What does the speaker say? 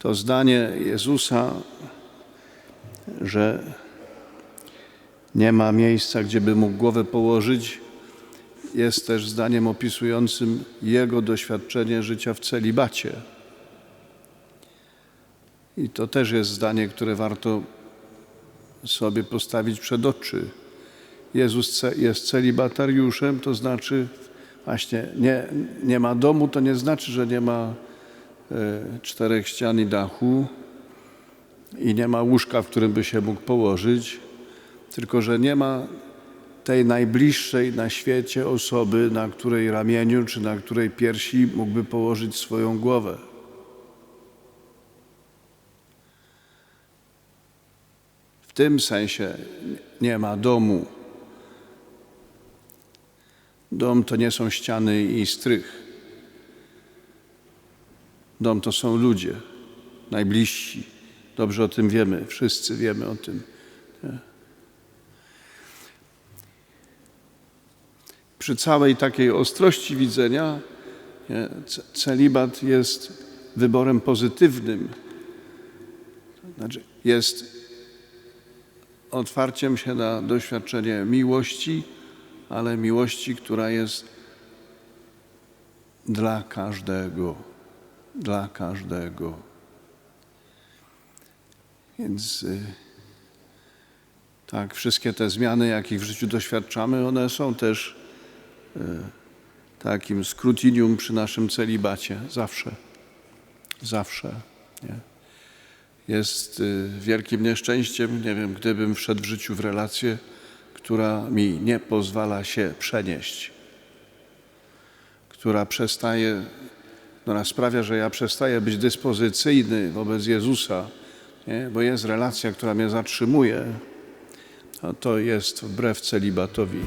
To zdanie Jezusa, że nie ma miejsca, gdzie by mógł głowę położyć, jest też zdaniem opisującym jego doświadczenie życia w celibacie. I to też jest zdanie, które warto sobie postawić przed oczy. Jezus jest celibatariuszem, to znaczy właśnie nie, nie ma domu, to nie znaczy, że nie ma czterech ścian i dachu i nie ma łóżka, w którym by się mógł położyć, tylko że nie ma tej najbliższej na świecie osoby, na której ramieniu czy na której piersi mógłby położyć swoją głowę. W tym sensie nie ma domu. Dom to nie są ściany i strych. Dom to są ludzie, najbliżsi. Dobrze o tym wiemy, wszyscy wiemy o tym. Przy całej takiej ostrości widzenia celibat jest wyborem pozytywnym. Znaczy jest otwarciem się na doświadczenie miłości, ale miłości, która jest dla każdego. Dla każdego. Więc y, tak, wszystkie te zmiany, jakich w życiu doświadczamy, one są też y, takim skrutinium przy naszym celibacie. Zawsze. Zawsze. Nie? jest y, wielkim nieszczęściem, nie wiem, gdybym wszedł w życiu w relację, która mi nie pozwala się przenieść, która przestaje, która sprawia, że ja przestaję być dyspozycyjny wobec Jezusa, nie? bo jest relacja, która mnie zatrzymuje, a to jest wbrew celibatowi.